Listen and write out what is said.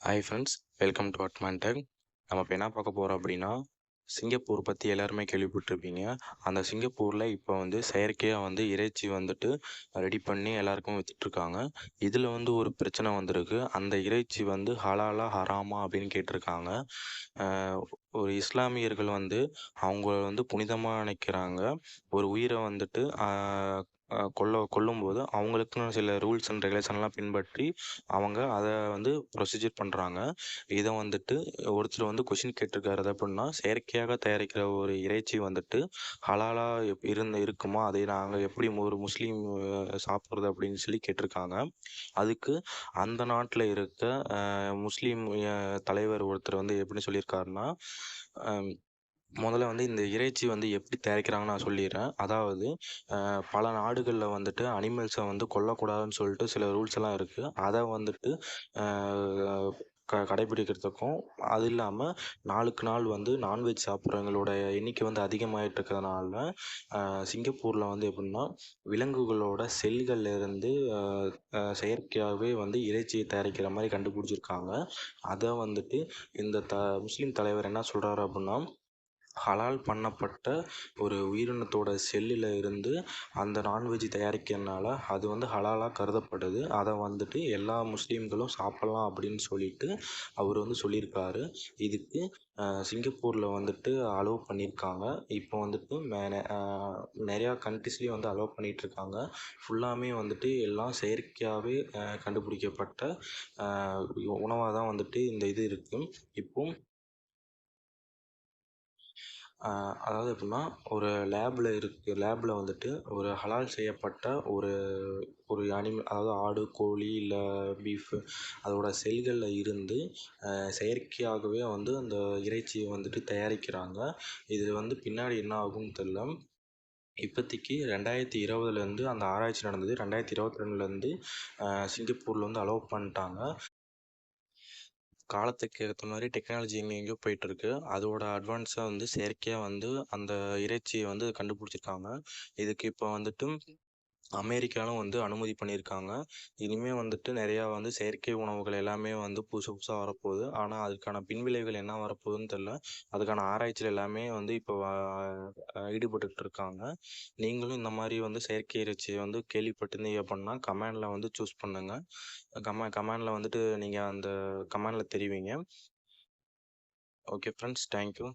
Hi friends welcome to Admantech நம்ம இப்போ என்ன பார்க்க போகிறோம் அப்படின்னா சிங்கப்பூர் பற்றி எல்லாருமே கேள்விப்பட்டிருப்பீங்க. அந்த சிங்கப்பூரில் இப்போ வந்து செயற்கையாக வந்து இறைச்சி வந்துட்டு ரெடி பண்ணி எல்லாருக்கும் விற்றுட்ருக்காங்க இதில் வந்து ஒரு பிரச்சனை வந்திருக்கு. அந்த இறைச்சி வந்து ஹலாலா ஹராமா அப்படின்னு கேட்டிருக்காங்க. ஒரு இஸ்லாமியர்கள் வந்து அவங்க வந்து புனிதமாக நினைக்கிறாங்க. ஒரு உயிரை வந்துட்டு கொல்ல கொல்லும்போது அவங்களுக்குன்னு சில ரூல்ஸ் அண்ட் ரெகுலேஷன்லாம் பின்பற்றி அவங்க அதை வந்து ப்ரொசீஜர் பண்ணுறாங்க இதை வந்துட்டு ஒருத்தர் வந்து கொஷின் கேட்டிருக்காரு அது எப்படின்னா செயற்கையாக தயாரிக்கிற ஒரு இறைச்சி வந்துட்டு ஹலாலாக எப் இருந்து இருக்குமா? அதை நாங்கள் எப்படி ஒரு முஸ்லீம் சாப்பிட்றது அப்படின்னு சொல்லி கேட்டிருக்காங்க. அதுக்கு அந்த நாட்டில் இருக்க முஸ்லீம் தலைவர் ஒருத்தர் வந்து எப்படி சொல்லியிருக்காருன்னா முதல்ல வந்து இந்த இறைச்சி வந்து எப்படி தயாரிக்கிறாங்கன்னு நான் சொல்லிடுறேன். அதாவது பல நாடுகளில் வந்துட்டு அனிமல்ஸை வந்து கொல்லக்கூடாதுன்னு சொல்லிட்டு சில ரூல்ஸ் எல்லாம் இருக்குது அதை வந்துட்டு க கடைபிடிக்கிறதுக்கும் அது இல்லாமல் நாளுக்கு நாள் வந்து நான்வெஜ் சாப்பிட்றவங்களோட எண்ணிக்கை வந்து அதிகமாகிட்டு இருக்கிறதுனால சிங்கப்பூரில் வந்து எப்படின்னா விலங்குகளோட செல்கள்லேருந்து செயற்கையாகவே வந்து இறைச்சியை தயாரிக்கிற மாதிரி கண்டுபிடிச்சிருக்காங்க. அதை வந்துட்டு இந்த த முஸ்லீம் தலைவர் என்ன சொல்கிறாரு அப்படின்னா ஹலால் பண்ணப்பட்ட ஒரு உயிரினத்தோட செல்லில் இருந்து அந்த நான்வெஜ் தயாரிக்கிறதுனால அது வந்து ஹலாலாக கருதப்படுது அதை வந்துட்டு எல்லா முஸ்லீம்களும் சாப்பிட்லாம் அப்படின்னு சொல்லிட்டு அவர் வந்து சொல்லியிருக்காரு. இதுக்கு சிங்கப்பூரில் வந்துட்டு அலோவ் பண்ணியிருக்காங்க. இப்போ வந்துட்டு மே- நிறையா கண்ட்ரிஸ்லேயும் வந்து அலோவ் பண்ணிகிட்ருக்காங்க ஃபுல்லாமே வந்துட்டு எல்லாம் செயற்கையாகவே கண்டுபிடிக்கப்பட்ட உணவாக தான் வந்துட்டு இந்த இது இருக்குது இப்போ அதாவது எப்படின்னா ஒரு லேபில் இருக்குது லேபில் வந்துட்டு ஒரு ஹலால் செய்யப்பட்ட ஒரு ஒரு அனிமல் அதாவது ஆடு கோழி இல்லை பீஃபு அதோட செல்களில் இருந்து செயற்கையாகவே வந்து அந்த இறைச்சியை வந்துட்டு தயாரிக்கிறாங்க. இது வந்து பின்னாடி என்ன ஆகும்னு தெரில இப்போதைக்கு ரெண்டாயிரத்தி இருபதுலேருந்து அந்த ஆராய்ச்சி நடந்தது. ரெண்டாயிரத்தி இருபத்தி ரெண்டுலேருந்து சிங்கப்பூரில் வந்து அலோவ் பண்ணிட்டாங்க. காலத்துக்கு ஏற்ற மாதிரி டெக்னாலஜி எங்கே போயிட்டு போயிட்டுருக்கு. அதோட அட்வான்ஸாக வந்து செயற்கையாக வந்து அந்த இறைச்சியை வந்து கண்டுபிடிச்சிருக்காங்க. இதுக்கு இப்போ வந்துட்டு அமெரிக்காலும் வந்து அனுமதி பண்ணியிருக்காங்க. இனிமேல் வந்துட்டு நிறையா வந்து செயற்கை உணவுகள் எல்லாமே வந்து புதுசு புதுசாக வரப்போகுது. ஆனால் அதுக்கான பின்விளைவுகள் என்ன வரப்போகுதுன்னு தெரில அதுக்கான ஆராய்ச்சியில் எல்லாமே வந்து இப்போ ஈடுபட்டுட்டு இருக்காங்க. நீங்களும் இந்த மாதிரி வந்து செயற்கை இறைச்சியை வந்து கேள்விப்பட்டிருந்தீங்க அப்படின்னா கமெண்டில் வந்து சூஸ் பண்ணுங்கள் கம கமெண்டில் வந்துட்டு நீங்கள் அந்த கமெண்டில் தெரிவிங்க. Okay friends thank you.